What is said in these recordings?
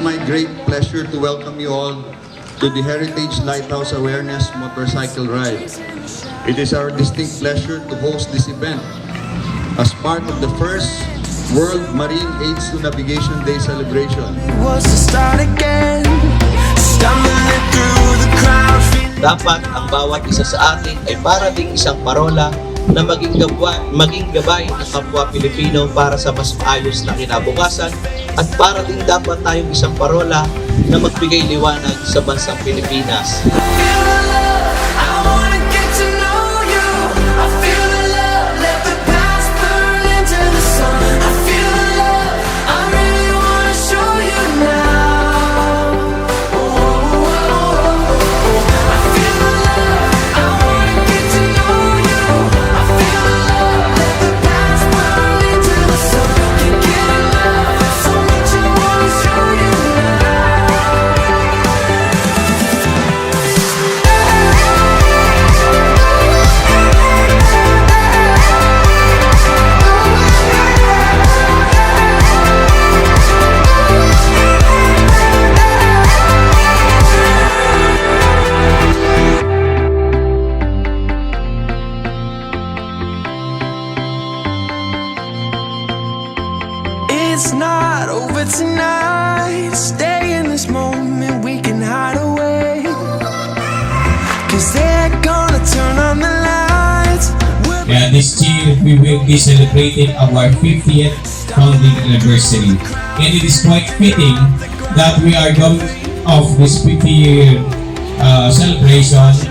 great pleasure to welcome you all to the Heritage Lighthouse Awareness Motorcycle Ride. It is our distinct pleasure to host this event as part of the first World Marine AIDS to Navigation Day celebration. was to start again. Stumbling through the crowd, Dapat ang bawat isa sa atin ay para ding isang parola na maging, gabwa, maging gabay ng kapwa Pilipino para sa mas maayos na kinabukasan at para din dapat tayong isang parola na magbigay liwanag sa bansang Pilipinas. Over tonight. Stay in this moment, we can hide away. Cause they're gonna turn on the lights. We'll Kaya this year, we will be celebrating our 50th founding anniversary. And it is quite fitting that we are going off this 50-year uh, celebration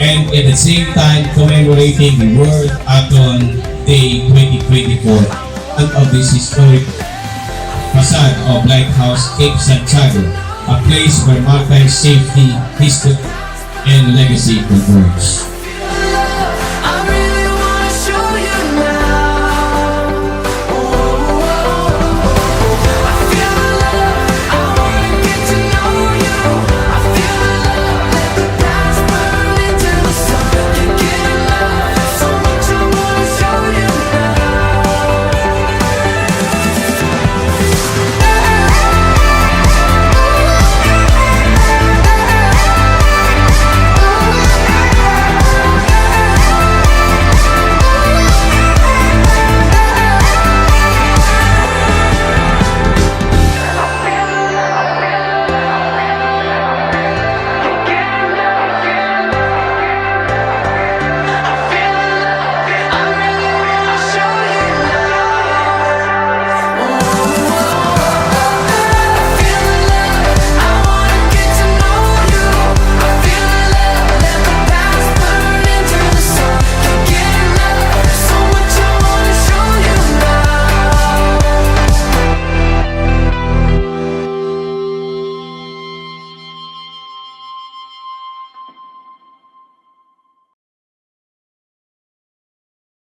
and at the same time commemorating the World Athon Day 2024 and of this historic facade of Lighthouse Cape Santiago, a place where maritime safety, history, and legacy converge.